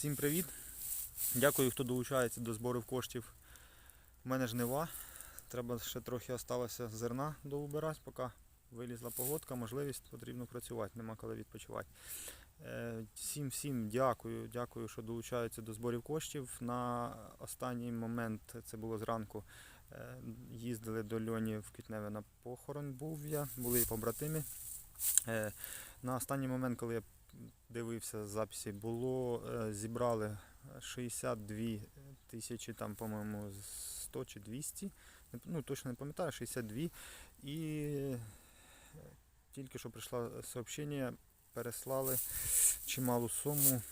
Всім привіт! Дякую, хто долучається до зборів коштів. У мене жнива. Треба ще трохи осталося зерна доубирати, поки вилізла погодка, можливість потрібно працювати, нема коли відпочивати. Е, Всім всім дякую, дякую, що долучаються до зборів коштів. На останній момент, це було зранку, е, їздили до Льоні в Квітневе на похорон був я, були і побратими. Е, На останній момент, коли я дивився записи, було е, зібрали 62 тисячі, там, по-моєму, 100 чи 200. Ну, точно не пам'ятаю, 62. І е, тільки що прийшло сообщення, переслали чималу суму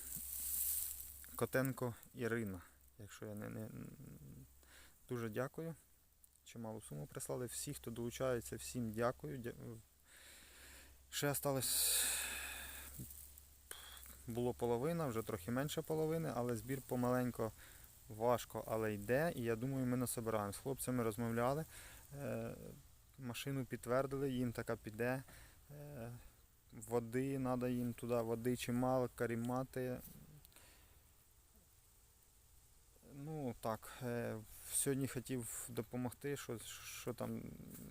Котенко Ірина. Якщо я не, не дуже дякую. Чималу суму прислали. Всі, хто долучається, всім дякую. Ще осталось було половина, вже трохи менше половини, але збір помаленько важко, але йде. І я думаю, ми насобираємо. З хлопцями розмовляли, е, машину підтвердили, їм така піде. Е, Води треба їм туди, води чимало, карімати. Ну так, е, сьогодні хотів допомогти, що, що там,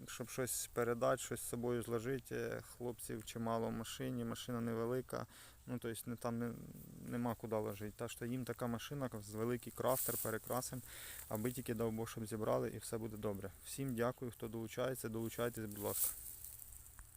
щоб щось передати, щось з собою зложити. Е, Хлопців чимало в машині, машина невелика. Ну, тобто там не, нема куди ложити. Так що їм така машина з великий крафтер, перекрасим, аби тільки дав Бог, щоб зібрали і все буде добре. Всім дякую, хто долучається, долучайтесь, будь ласка.